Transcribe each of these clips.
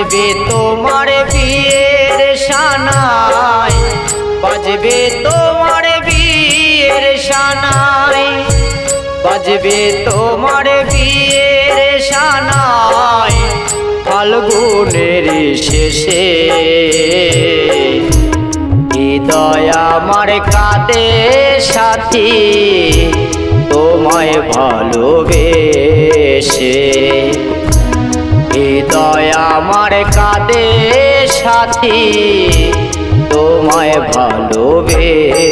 বাজবে তোমার বিয়ের সানাই বাজবে তোমার বিয়ের সানাই বাজবে তোমার বিয়ের সানাই ফাল্গুনের শেষে। হৃদয় আমার কাঁদে সাথী, তোমায় ভালোবেসে। হৃদয় আমার কাঁদে সাথী তোমায় ভালোবেসে।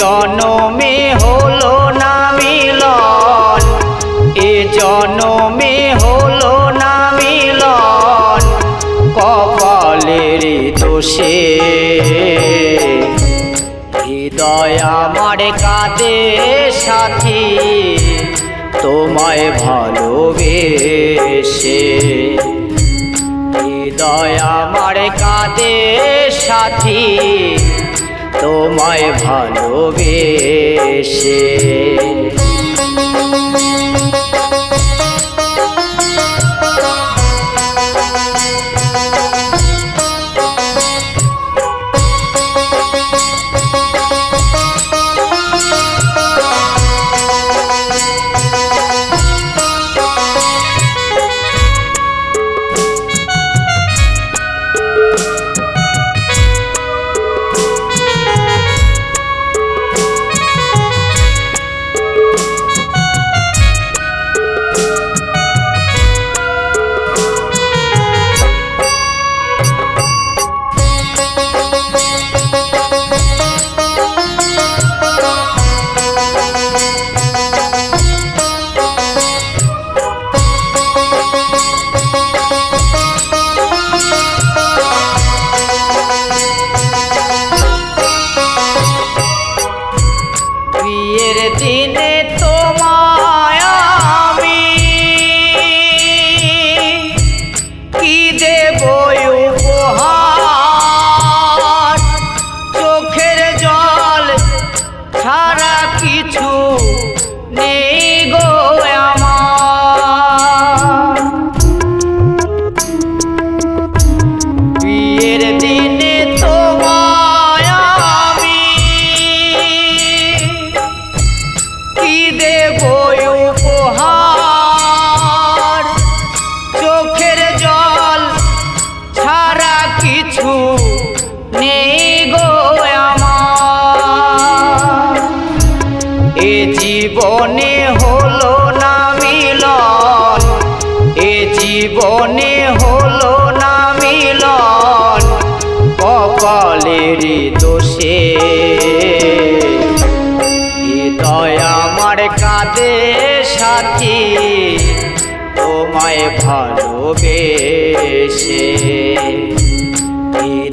জনমে হলো না মিলন। এ জনমে হলো না মিলন। কপালের দোষে। হৃদয় আমার কাঁদে সাথী, তোমায় ভালোবেসে। হৃদয় আমার কাঁদে সাথী তোমায় ভালোবেসে।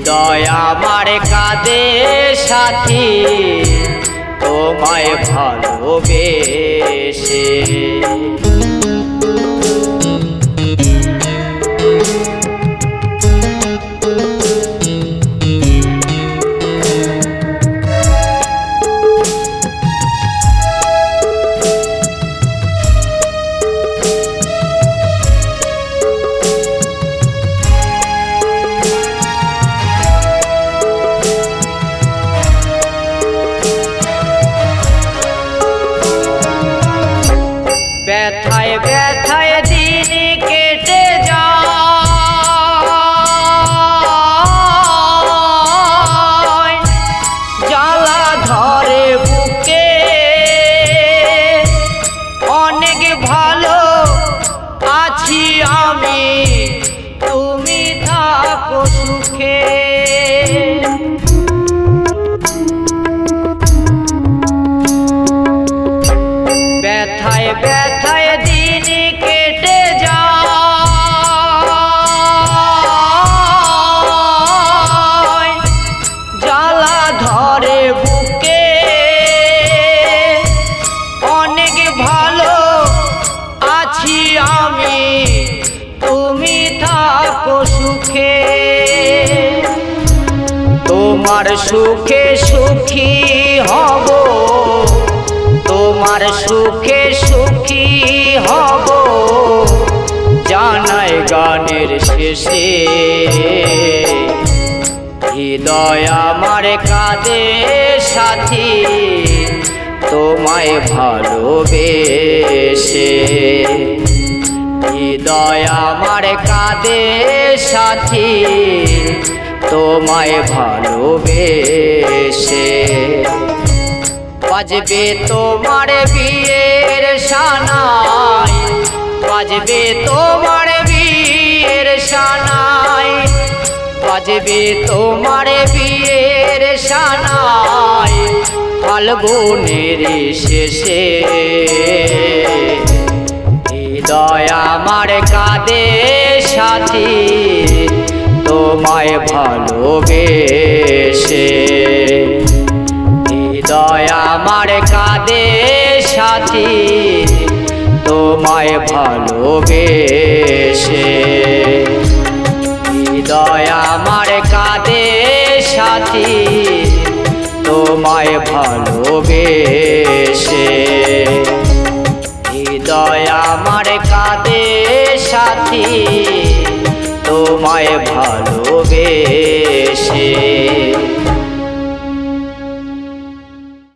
হৃদয় আমার কাঁদে সাথী তোমায় ভালোবেসে। ব্যথায় ব্যথায় দিন কেটে জ্বালা ধরে বুকে, অনেক ভালো আছি আমি, তুমি তোমার সুখে সুখী তোমার সুখে সুখী হব। জানাই গানের শেষে, হৃদয় আমার কাঁদে সাথী, তোমায় ভালোবেসে। হৃদয় আমার কাঁদে সাথী, তোমায় ভালোবেসে। বাজবে তোমার বিয়ের সানাই বাজবে তোমার বিয়ের সানাই বাজবে তোমার বিয়ের সানাই ফাল্গুনের শেষে। হৃদয় আমার কাঁদে সাথী, তোমায় ভালোবেসে। তোমায় ভালোবেসে। হৃদয় আমার কাঁদে সাথী তোমায় ভালোবেসে।